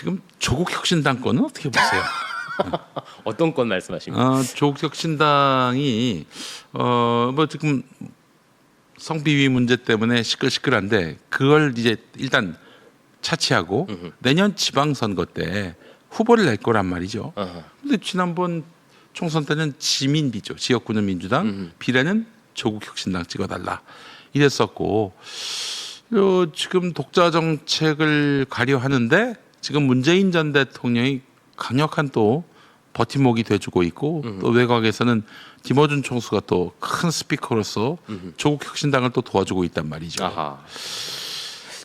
지금 조국 혁신당 건은 어떻게 보세요? 어떤 건 말씀하십니까? 어, 조국 혁신당이 어뭐 지금 성비위 문제 때문에 시끌시끌한데 그걸 이제 일단 차치하고 내년 지방선거 때 후보를 낼 거란 말이죠. 어허. 근데 지난번 총선 때는 지민비죠. 지역구는 민주당, 비례는 조국 혁신당 찍어달라 이랬었고 요 지금 독자 정책을 가려하는데 지금 문재인 전 대통령이 강력한 또 버팀목이 돼주고 있고 또 외곽에서는 김어준 총수가 또 큰 스피커로서 조국 혁신당을 또 도와주고 있단 말이죠. 아하.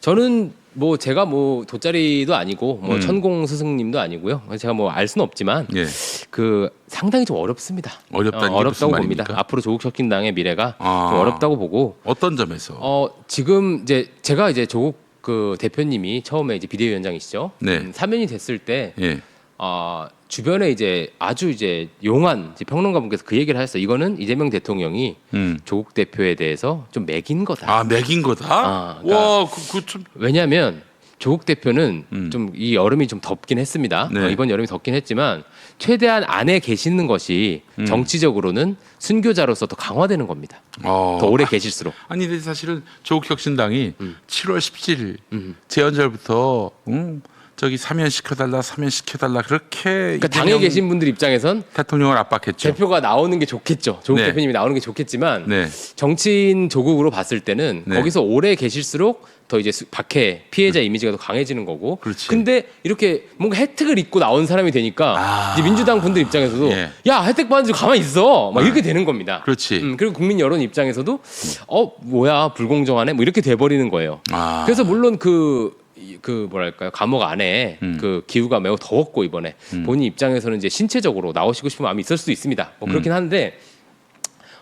저는 뭐 제가 뭐 돗자리도 아니고 뭐 음. 천공 스승님도 아니고요. 제가 뭐 알 수는 없지만 예. 그 상당히 좀 어렵습니다. 어렵다는 게 어, 무슨 어렵다고 봅니다. 말입니까? 앞으로 조국 혁신당의 미래가 아. 좀 어렵다고 보고 어떤 점에서? 어 지금 이제 제가 이제 조국 그 대표님이 처음에 이제 비대위원장이시죠. 네. 음, 사면이 됐을 때 예. 아, 주변에 이제 아주 이제 용한 이제 평론가분께서 그 얘기를 하셨어요. 이거는 이재명 대통령이 음. 조국 대표에 대해서 좀 매긴 거다. 아 맥인 거다. 아, 그러니까- 와, 그, 그 좀. 왜냐하면 조국 대표는 음. 좀이 여름이 좀 덥긴 했습니다. 네. 어, 이번 여름이 덥긴 했지만 최대한 안에 계시는 것이 음. 정치적으로는 순교자로서 더 강화되는 겁니다. 어. 더 오래 계실수록. 아니 근데 사실은 조국 혁신당이 음. 7월 17일 음. 재연절부터 음, 저기 사면 시켜달라 사면 시켜달라 그렇게 그러니까 당에 이재명 계신 분들 입장에선 대통령을 압박했죠. 대표가 나오는 게 좋겠죠. 조국 네. 대표님이 나오는 게 좋겠지만 네. 정치인 조국으로 봤을 때는 네. 거기서 오래 계실수록 더 이제 수- 박해 피해자 이미지가 더 강해지는 거고. 그렇지. 근데 이렇게 뭔가 혜택을 입고 나온 사람이 되니까 아. 이제 민주당 분들 입장에서도 예. 야 혜택 받는 줄 가만히 있어 막 아. 이렇게 되는 겁니다. 그렇지. 음, 그리고 국민 여론 입장에서도 어 뭐야 불공정하네 뭐 이렇게 돼버리는 거예요. 아. 그래서 물론 그, 이- 그 뭐랄까요 감옥 안에 음. 그 기후가 매우 더웠고 이번에 본인 입장에서는 이제 신체적으로 나오시고 싶은 마음이 있을 수도 있습니다. 뭐 그렇긴 음. 한데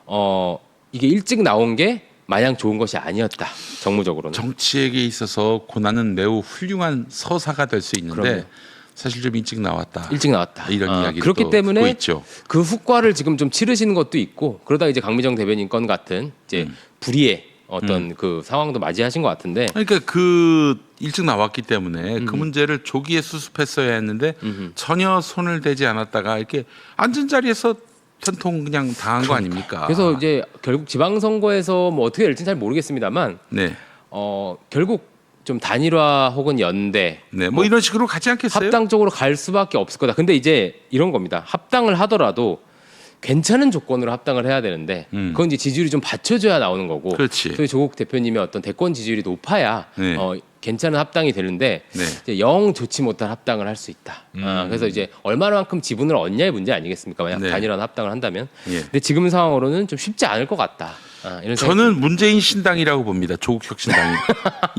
어 이게 일찍 나온 게 마냥 좋은 것이 아니었다 정무적으로는. 정치에게 있어서 고난은 매우 훌륭한 서사가 될 수 있는데 그럼요. 사실 좀 일찍 나왔다. 일찍 나왔다. 이런 아, 이야기를 그렇기 또 때문에. 그 후과를 지금 좀 치르시는 것도 있고 그러다 이제 강미정 대변인 건 같은 이제 음. 불의의 어떤 그 상황도 맞이하신 것 같은데 그러니까 그 일찍 나왔기 때문에 그 문제를 조기에 수습했어야 했는데. 전혀 손을 대지 않았다가 이렇게 앉은 자리에서 전통 그냥 당한 거 아닙니까? 그래서 이제 결국 지방선거에서 뭐 어떻게 될지는 잘 모르겠습니다만 네, 어 결국 좀 단일화 혹은 연대 네, 뭐 이런 식으로 가지 않겠어요? 합당 쪽으로 갈 수밖에 없을 거다. 근데 이제 이런 겁니다. 합당을 하더라도 괜찮은 조건으로 합당을 해야 되는데 음. 그건 이제 지지율이 좀 받쳐줘야 나오는 거고. 그렇지. 또 조국 대표님의 어떤 대권 지지율이 높아야 네. 어, 괜찮은 합당이 되는데 네. 영 좋지 못한 합당을 할 수 있다. 아, 그래서 이제 얼마만큼 지분을 얻냐의 문제 아니겠습니까? 만약 네. 단일화 합당을 한다면. 예. 근데 지금 상황으로는 좀 쉽지 않을 것 같다. 아, 이런 저는 문재인 신당이라고 봅니다. 조국 혁신당이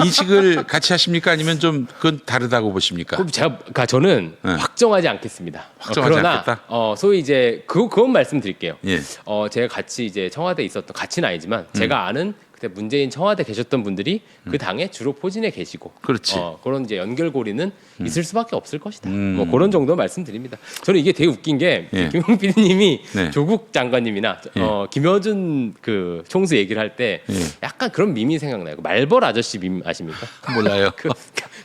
이식을 같이 하십니까? 아니면 좀 그건 다르다고 보십니까? 그럼 제가 그러니까 저는 네. 확정하지 않겠습니다. 확정하지 어, 그러나 않겠다? 어, 소위 이제 그 그건 말씀드릴게요. 예. 어, 제가 같이 이제 청와대 에 있었던 같이는 아니지만 제가 아는 그때 문재인 청와대 계셨던 분들이 그 당에 주로 포진해 계시고 음. 그렇지. 어, 그런 이제 연결고리는 있을 수밖에 없을 것이다. 음. 뭐 그런 정도 말씀드립니다. 저는 이게 되게 웃긴 게 예. 김용 PD님이 네. 조국 장관님이나 어, 김여준 그 총수 얘기를 할 때 예. 약간 그런 밈이 생각나요. 그 말벌 아저씨 밈 아십니까? 몰라요. 그,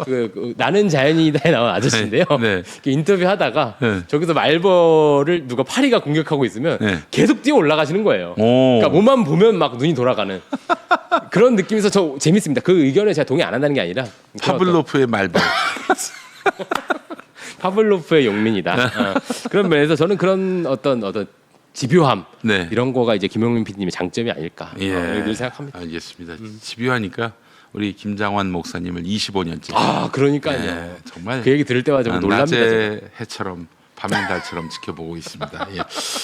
그, 그 나는 자연이다에 나온 아저씨인데요. 네. 이렇게 인터뷰하다가 네. 저기서 말벌을 누가 파리가 공격하고 있으면 네. 계속 뛰어 올라가시는 거예요. 오. 그러니까 몸만 보면 막 눈이 돌아가는 그런 느낌에서 저 재밌습니다. 그 의견에 제가 동의 안 한다는 게 아니라 파블로프의 말벌. 파블로프의 용민이다. 어, 그런 면에서 저는 그런 어떤 어떤 집요함 네. 이런 거가 이제 김용민 PD님의 장점이 아닐까 예. 어, 늘 생각합니다. 알겠습니다. 집요하니까 우리 김장환 목사님을 25년째. 아 그러니까요. 예, 정말 그 얘기 들을 때마다 좀 놀랍니다. 낮의 해처럼 밤의 달처럼 지켜보고 있습니다. 예.